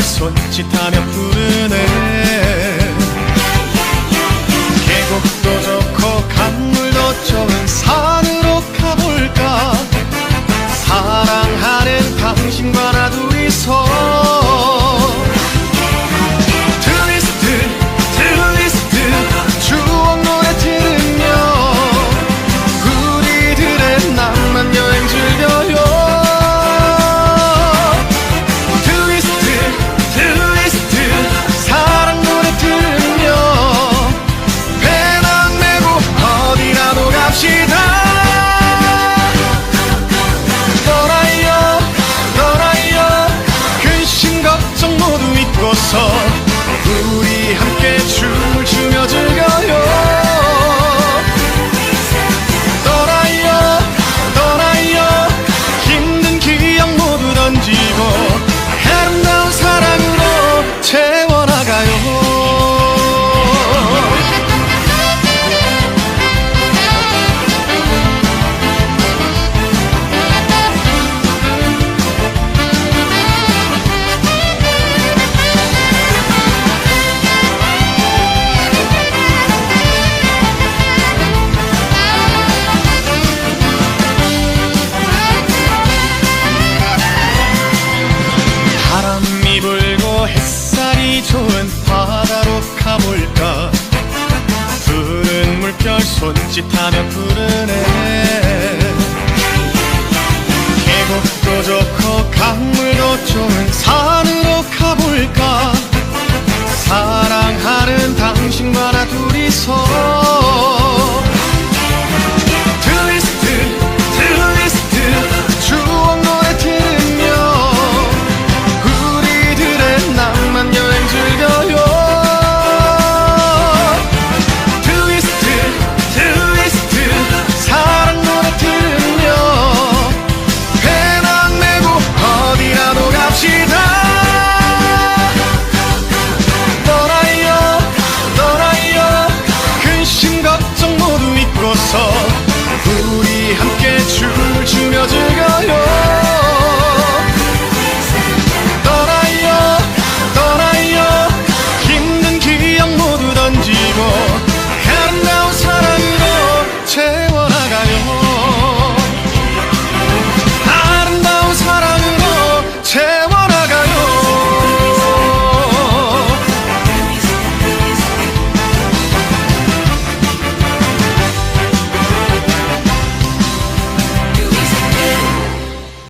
널 손짓하며 부르네. 햇살이 좋은 바다로 가볼까? 푸른 물결 손짓하며 부르네. 계곡도 좋고 강물도